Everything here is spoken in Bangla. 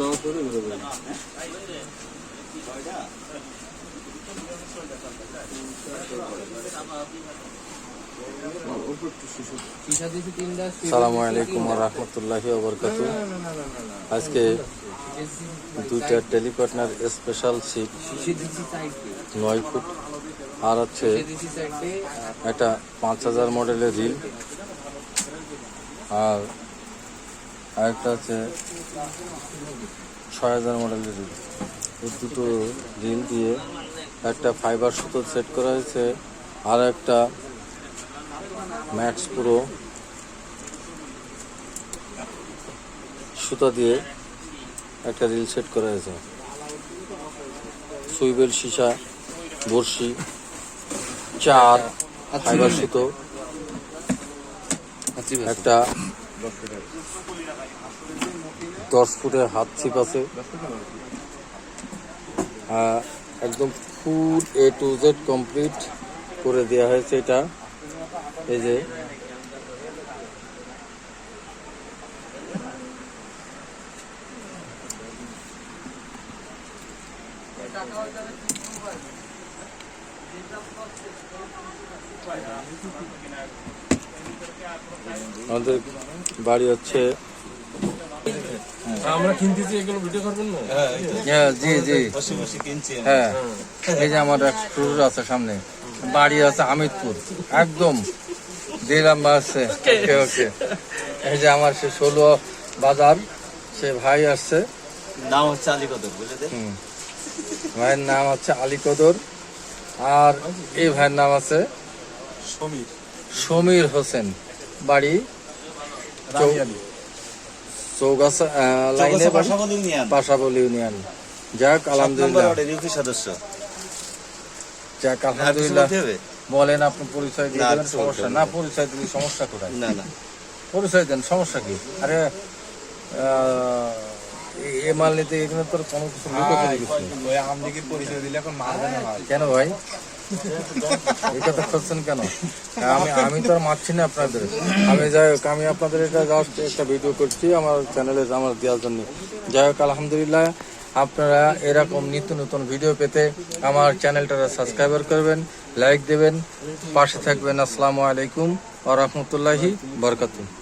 নাও করে তিনটা সালামু আলাইকুম রহমতুল্লাহি ওবরকাত আজকে দুইটা টেলিপার্টনার স্পেশাল সিট নয় ফুট। আর হচ্ছে একটা পাঁচ হাজার মডেলের রিল। আর আরেকটা হচ্ছে ছয় হাজার মডেলের রিল এই দুটো রিল দিয়ে একটা ফাইবার সুতো সেট করা হয়েছে আর একটা ম্যাক্স পুরো সুতা দিয়ে একটা রিল সেট করা হয়েছে। সুইবেল সীসা বড়শি চার ফাইবার সুতো আচ্ছা একটা দশ ফুটের হাত ছিপ আছে। আহ, একদম full A to Z complete করে দেওয়া হয়েছে এটা। এই যে। আমাদের বাড়ি হচ্ছে আমরা কিনতেছি এগুলো ভিডিও করবেন না? হ্যাঁ জি জি। বসে বসে কিনছি হ্যাঁ। এই যে আমার এক আছে সামনে বাড়ি আছে আমিরপুর একদম দিলাম আছে। ওকে ওকে এই যে আমার সে ষোলো বাজার সে ভাই আসছে। নাম হচ্ছে আলী কদর বুঝলে ভাইয়ের নাম হচ্ছে আলী কদর আর এই ভাইয়ের নাম আছে সমীর। সমীর হোসেন বাড়ি চৌগাছা লাইনে বাড়ি? ভাষা বলি নিয়ে আন পাশাবল ইউনিয়ন যাক আলহামদুলিল্লাহ। সদস্য। যাক আলহামদুলিল্লাহ। বলেন আপনি পরিচয় দিয়ে দেবেন সমস্যা না পরিচয় দিলে সমস্যা কোথায়? না না। পরিচয় দেন সমস্যা কি? আরে এ- এ মাল নিতে এখানে তোর কোনো কিছু। পরিচয় দিলে এখন মারবে না কেন ভাই? এই কথা করছেন কেন? আমি আমি তো আর মারছি না আপনাদের। আমি যাই হোক, আমি আপনাদের এটা জাস্ট একটা ভিডিও করছি, আমার চ্যানেলে আমার দেওয়ার জন্য। যাই হোক, আলহামদুলিল্লাহ, আপনারা এরকম নিত্য নতুন ভিডিও পেতে আমার চ্যানেলটা সাবস্ক্রাইবার করবেন লাইক দেবেন, পাশে থাকবেন। আসসালামু আলাইকুম ওয়া রাহমাতুল্লাহি বরকাতুহ।